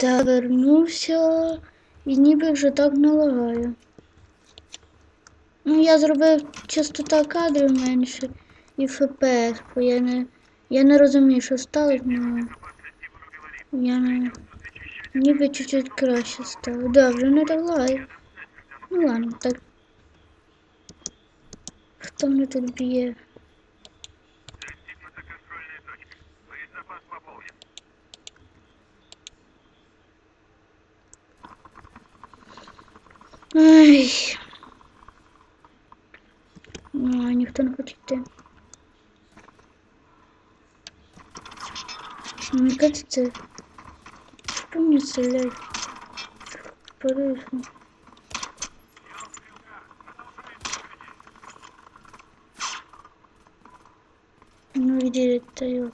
Та вернувся і ніби вже так не лагає. Ну, я зробив частота кадрів менше і FPS, бо я не, я не розумію, що сталося, але я не. Ніби чуть-чуть краще стало. Да, вже не так. Ну ладно, так. Хто мене тут б'є? Ай. Ну, ніхто не хоче йти. Мені кажется, що мені стріляють? Порушно. Ну, где это я?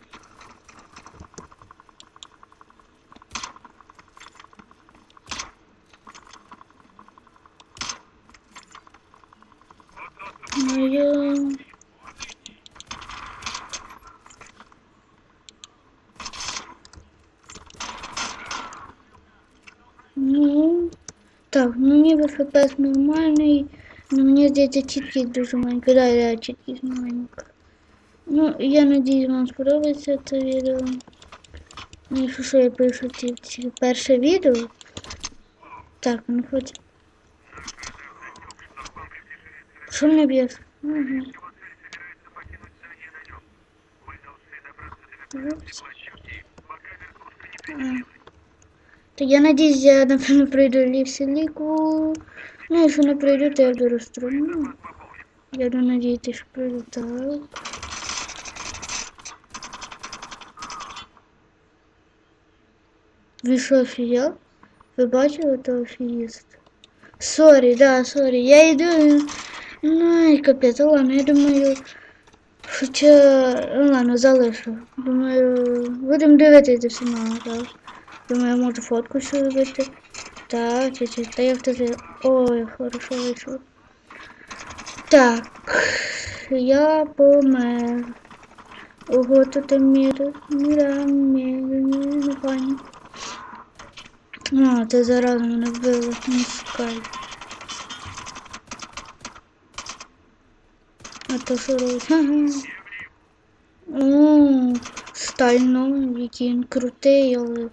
Моя... Ну, так, ну ніби ФПС нормальний, но мені здається чіткість дуже маленька. Да, да, чіткість маленька. Ну, я надіюсь, вам сподобається це відео. Ну, якщо що, я пишу тільки перше відео. Так, ну хоч. Що мене б'єш? Угу. Упс. А. То я надіюсь, я напевно пройду ліку. Ну, якщо не пройду, то я буду розстрою. Я буду надіятися, що пройду так. Ви що, офігел? Ви бачили того офігіст? Сорі, да, сорі. Я йду. Ну, і капець, ладно, я думаю. Хоча, ну, ладно, залишу. Думаю, будемо дивитися фінал, так. Думаю, я можу фотку ще робити. Так, чуть-чуть. Та я втратив. Ой, хорошо вийшло. Так. Я помер. Ого, тут мір. Міра, міра, пані. А, ти зараз мене вбила. Не шукай. А робить? Ага. О, стально, який він крутий, але...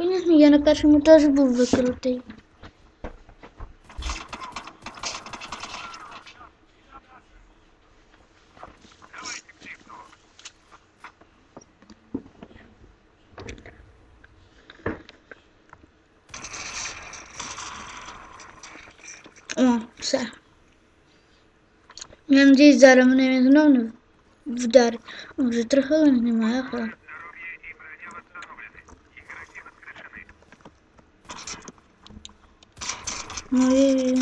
Звісно, я на першому теж був би крутий. О, все. Я надіюсь, зараз мене він знову не вдарить. О, вже три хвилини немає, ха. Ну і...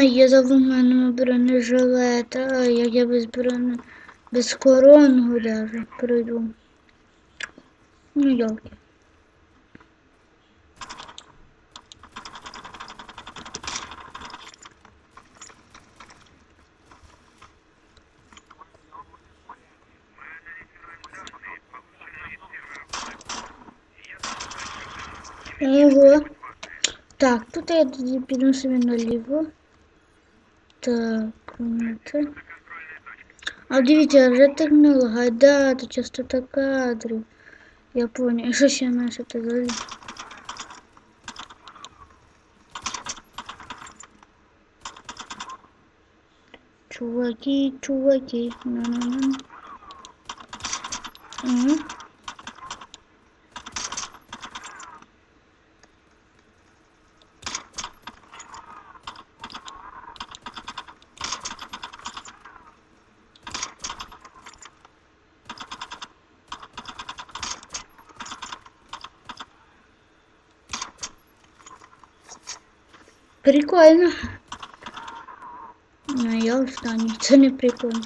Я в мене бронежилет. А, як я без броне... без коронного даже пройду. Ну, йолки. Ого. Так, тут я тоді піду собі наліво. Так, ну це. А дивіться, вже так не лагає. Да, то частота кадрів. Я понял. І що ще наше ти далі? Чуваки, чуваки. На-на-на. Угу. Прикольно. Ну, я останній. Це не прикольно.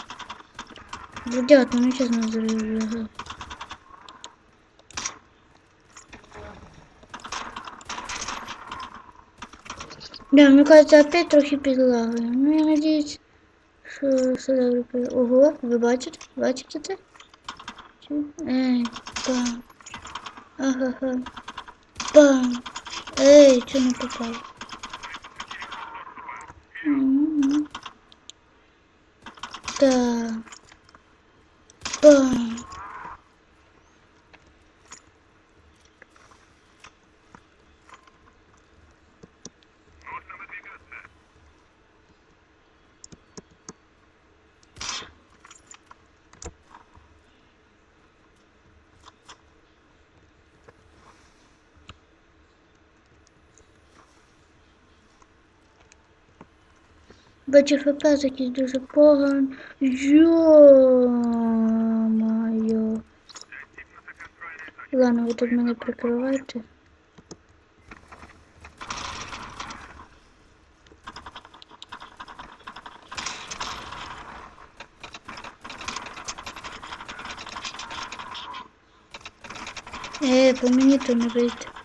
Ребят, ну не чесно заряджаю. Да, мне кажется, опять трохи підлагою. Ну, я надеюсь, що все добре буде. Ого, ви бачите? Бачите це? Ей, бам. Ага-га. Бам. Ей, чого не попав? М. Так. Бачу, ФПС якийсь дуже поган. Йо-моє. Ладно, ви тут мене прикривайте. Е, по мені то не вийде.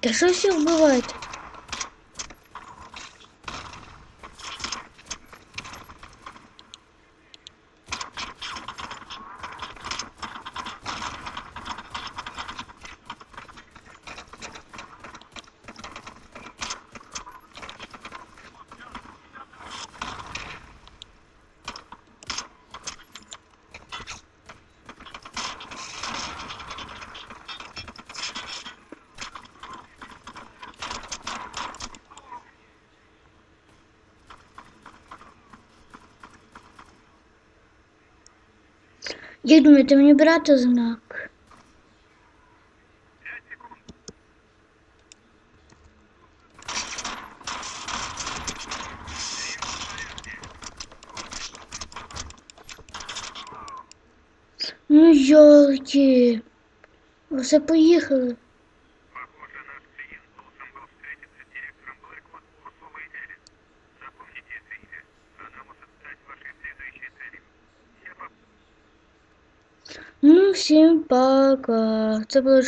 Та що всі вбиваєте? Як думаєте, мені брати знак? Ну, йолки. Все поїхали. Я по... Ну, всім пока. Це було